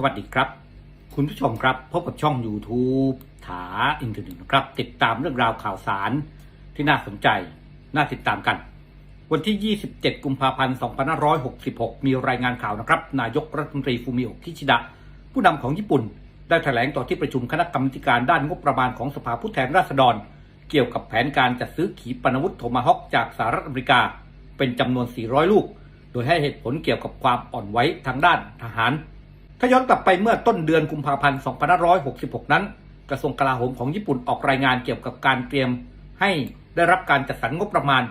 สวัสดีครับ คุณผู้ชมครับพบกับช่อง YouTube ถาอินเทอร์เน็ตนะครับ ติดตามเรื่องราวข่าวสารที่น่าสนใจ น่าติดตามกัน วันที่ 27 กุมภาพันธ์ 2566 มีรายงานข่าวนะครับ นายกรัฐมนตรีฟูมิโอะคิชิดะ ผู้นำของญี่ปุ่น ได้แถลงต่อที่ประชุมคณะกรรมการด้านงบประมาณของสภาผู้แทนราษฎร เกี่ยวกับแผนการจัดซื้อขีปนาวุธโทมาฮอคจากสหรัฐอเมริกา เป็นจำนวน 400 ลูก โดยให้เหตุผลเกี่ยวกับความอ่อนไหวทางด้านทหาร ถ้าย้อนกลับไปเมื่อต้นเดือนกุมภาพันธ์ 2566 นั้น กระทรวงกลาโหมของญี่ปุ่นออกรายงานเกี่ยวกับการเตรียมให้ได้รับการจัดสรรงบประมาณ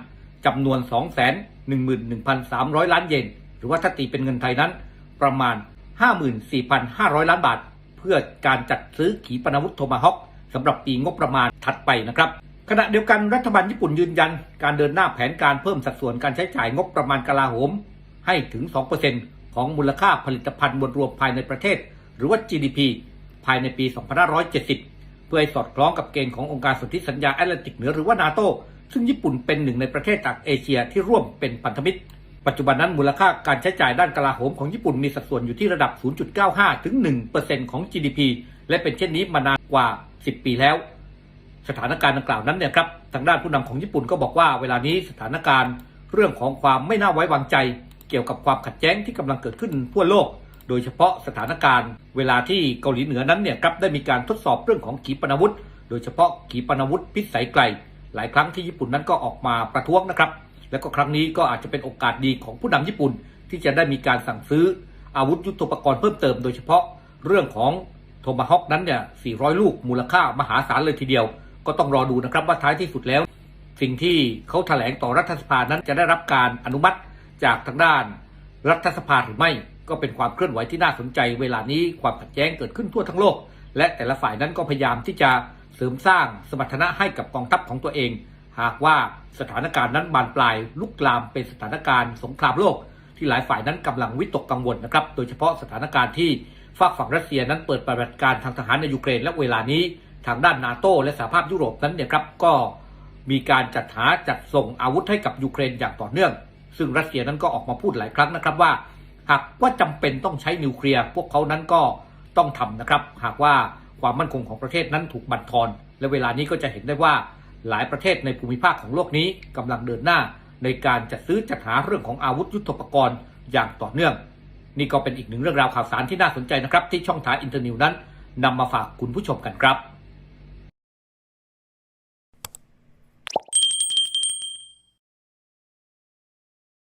จำนวน 211,300 ล้านเยน หรือว่าถ้าตีเป็นเงินไทยนั้น ประมาณ 54,500 ล้านบาท เพื่อการจัดซื้อขีปนาวุธโทมาฮอคสำหรับปีงบประมาณถัดไปนะครับขณะเดียวกันรัฐบาลญี่ปุ่นยืนยัน การเดินหน้าแผนการเพิ่มสัดส่วนการใช้จ่ายงบประมาณกลาโหม ให้ถึง 2% ของมูลค่าผลิตภัณฑ์มวลรวมภายในประเทศ หรือว่า GDP ภายในปี 2570 เพื่อให้สอดคล้องกับเกณฑ์ขององค์การสนธิสัญญาแอตแลนติกเหนือหรือว่านาโตซึ่งญี่ปุ่นเป็นหนึ่งในประเทศจากเอเชียที่ร่วมเป็นพันธมิตร ปัจจุบันนั้นมูลค่าการใช้จ่ายด้านกลาโหมของญี่ปุ่นมีสัดส่วนอยู่ที่ระดับ 0.95 ถึง 1%ของ GDP และเป็นเช่นนี้มานานกว่า 10 ปีแล้ว สถานการณ์ดังกล่าวนั้นเนี่ยครับทางด้านผู้นำของญี่ปุ่นก็บอกว่าเวลานี้สถานการณ์ เรื่องของความไม่น่าไว้วางใจ เกี่ยวกับความขัดแย้งที่กำลังเกิดขึ้นทั่วโลก โดยเฉพาะสถานการณ์ เวลาที่เกาหลีเหนือนั้นเนี่ยครับได้มีการทดสอบเรื่องของขีปนาวุธ โดยเฉพาะขีปนาวุธพิสัยไกล หลายครั้งที่ญี่ปุ่นนั้นก็ออกมาประท้วงนะครับ และก็ครั้งนี้ก็อาจจะเป็นโอกาสดีของผู้นำญี่ปุ่น ที่จะได้มีการสั่งซื้ออาวุธยุทโธปกรณ์เพิ่มเติม โดยเฉพาะเรื่องของโทมาฮอคนั้นเนี่ย 400 ลูกมูลค่ามหาศาลเลยทีเดียว ก็ต้องรอดูนะครับว่าท้ายที่สุดแล้ว สิ่งที่เขาแถลงต่อรัฐสภานั้นจะได้รับการอนุมัติ จากทางด้านรัฐสภาหรือไม่ ก็เป็นความเคลื่อนไหวที่น่าสนใจ เวลานี้ความขัดแย้งเกิดขึ้นทั่วทั้งโลก และแต่ละฝ่ายนั้นก็พยายามที่จะเสริมสร้างสมรรถนะให้กับกองทัพของตัวเอง หากว่าสถานการณ์นั้นบานปลายลุกลามเป็นสถานการณ์สงครามโลก ที่หลายฝ่ายนั้นกำลังวิตกกังวลนะครับ โดยเฉพาะสถานการณ์ที่ฝากฝั่งรัสเซียนั้นเปิดปฏิบัติการทางทหารในยูเครนและเวลานี้ทางด้านนาโตและสหภาพยุโรปนั้นเนี่ยครับก็มีการจัดหาจัดส่งอาวุธให้กับยูเครนอย่างต่อเนื่อง ซึ่งรัสเซียนั้นก็ออกมาพูดหลายครั้งนะครับว่า หากว่าจำเป็นต้องใช้นิวเคลียร์พวกเขานั้นก็ต้องทำนะครับ หากว่าความมั่นคงของประเทศนั้นถูกบั่นทอน และเวลานี้ก็จะเห็นได้ว่าหลายประเทศในภูมิภาคของโลกนี้กำลังเดินหน้า ในการจัดซื้อจัดหาเรื่องของอาวุธยุทโธปกรณ์อย่างต่อเนื่อง นี่ก็เป็นอีกหนึ่งเรื่องราวข่าวสารที่น่าสนใจนะครับ ที่ช่องทางอินเตอร์นิวนั้นนำมาฝากคุณผู้ชมกันครับ